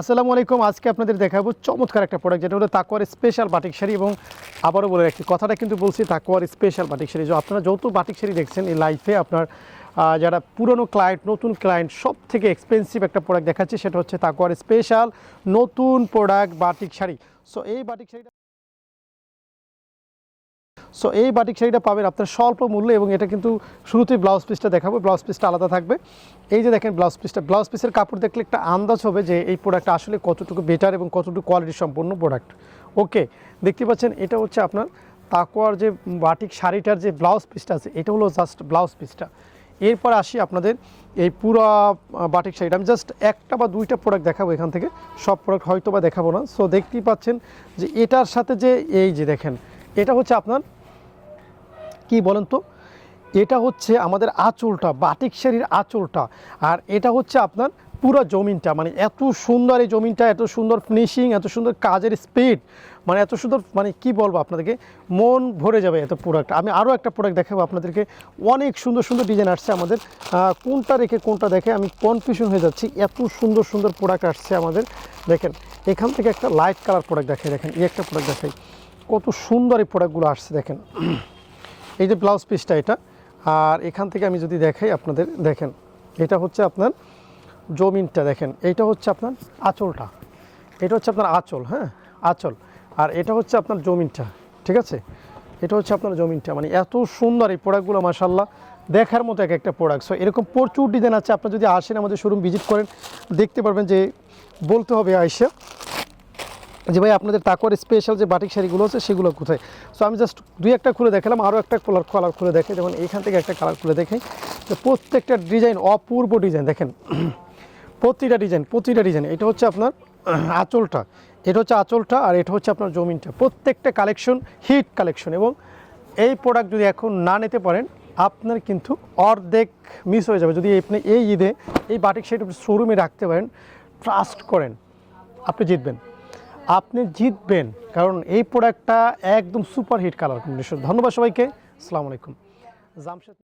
আসসালামু আলাইকুম। আজকে আপনাদের দেখাবো চমৎকার একটা প্রোডাক্ট যেটা হলো তাকুয়ার স্পেশাল বাটিক শাড়ি এবং আবারও বলে রাখছি কথাটা কিন্তু বলছি তাকুয়ার স্পেশাল বাটিক শাড়ি। আপনারা যত বাটিক শাড়ি দেখছেন এই লাইফে আপনার যারা পুরনো ক্লায়েন্ট নতুন ক্লায়েন্ট সব থেকে এক্সপেন্সিভ একটা প্রোডাক্ট দেখাচ্ছি, সেটা হচ্ছে তাকুয়ার স্পেশাল নতুন প্রোডাক্ট বাটিক শাড়ি। সো এই বাটিক শাড়িটা সো এই বাটিক শাড়িটা পাবেন আপনার স্বল্প মূল্যে এবং এটা কিন্তু শুরুতেই ব্লাউজ পিসটা দেখাবো। ব্লাউজ পিসটা আলাদা থাকবে। এই যে দেখেন ব্লাউজ পিসটা ব্লাউজ পিসের কাপড় দেখলে একটা আন্দাজ হবে যে এই প্রোডাক্টটা আসলে কতটুকু বেটার এবং কতটুকু কোয়ালিটি সম্পন্ন প্রোডাক্ট ওকে দেখতে পাচ্ছেন, এটা হচ্ছে আপনার তাকুয়ার যে বাটিক শাড়িটার যে ব্লাউজ পিসটা আছে, এটা হলো জাস্ট ব্লাউজ পিসটা এরপর আসি আপনাদের এই পুরো বাটিক শাড়িটা। আমি জাস্ট একটা বা দুইটা প্রোডাক্ট দেখাবো এখান থেকে। সব প্রোডাক্ট হয়তো বা দেখাবো না। সো দেখতেই পাচ্ছেন যে এটার সাথে যে, এই যে দেখেন, এটা হচ্ছে আপনার কি বলেন তো? এটা হচ্ছে আমাদের আঁচলটা, বাটিক শাড়ির আঁচলটা, আর এটা হচ্ছে আপনার পুরো জমিনটা। মানে এত সুন্দর এই জমিনটা, এত সুন্দর ফিনিশিং এত সুন্দর কাজের স্পিড মানে এত সুন্দর মানে কি বলব আপনাদেরকে? মন ভরে যাবে এত প্রোডাক্ট আমি আরও একটা প্রোডাক্ট দেখাবো আপনাদেরকে। অনেক সুন্দর সুন্দর ডিজাইন আসছে আমাদের। কোনটা রেখে কোনটা দেখে আমি কনফিউশন হয়ে যাচ্ছি। এত সুন্দর সুন্দর প্রোডাক্ট আসছে আমাদের। দেখেন, এখান থেকে একটা লাইট কালার প্রোডাক্ট দেখাই, দেখেন, এই একটা প্রোডাক্ট দেখাই। কত সুন্দর এই প্রোডাক্টগুলো আসছে, দেখেন। এই যে ব্লাউজ পিসটা এটা, আর এখান থেকে আমি যদি দেখাই আপনাদের, দেখেন, এটা হচ্ছে আপনার জমিনটা, দেখেন, এইটা হচ্ছে আপনার আঁচলটা, এটা হচ্ছে আপনার আঁচল হ্যাঁ আঁচল, আর এটা হচ্ছে আপনার জমিনটা, ঠিক আছে? এটা হচ্ছে আপনার জমিনটা মানে এত সুন্দর এই প্রোডাক্টগুলো মাসাল্লাহ দেখার মতো এক একটা প্রোডাক্ট সো এরকম প্রচুর ডিজাইন আছে, আপনারা যদি আসেন আমাদের শোরুম ভিজিট করেন, দেখতে পারবেন যে বলতে হবে আয়সা যে ভাই আপনাদের তাকর স্পেশাল যে বাটিক শাড়িগুলো আছে, সেগুলো কোথায়? সো আমি জাস্ট দুই একটা খুলে দেখালাম, আরও একটা কালার কালার খুলে দেখে যেমন এইখান থেকে একটা কালার খুলে দেখে তো প্রত্যেকটা ডিজাইন অপূর্ব ডিজাইন দেখেন। প্রতিটা ডিজাইন প্রতিটা ডিজাইন এটা হচ্ছে আপনার আঁচলটা। এটা হচ্ছে আঁচলটা আর এটা হচ্ছে আপনার জমিনটা। প্রত্যেকটা কালেকশন হিট কালেকশন এবং এই প্রোডাক্ট যদি এখন না নিতে পারেন, আপনার কিন্তু অর্ধেক মিস হয়ে যাবে। যদি আপনি এই ঈদে এই বাটিক শাড়ি শোরুমে রাখতে পারেন ট্রাস্ট করেন, আপনি জিতবেন। আপনি জিতবেন কারণ এই প্রোডাক্টটা একদম সুপারহিট কালার কম্বিনেশন ধন্যবাদ সবাইকে। আসসালামু আলাইকুম। জামশেদ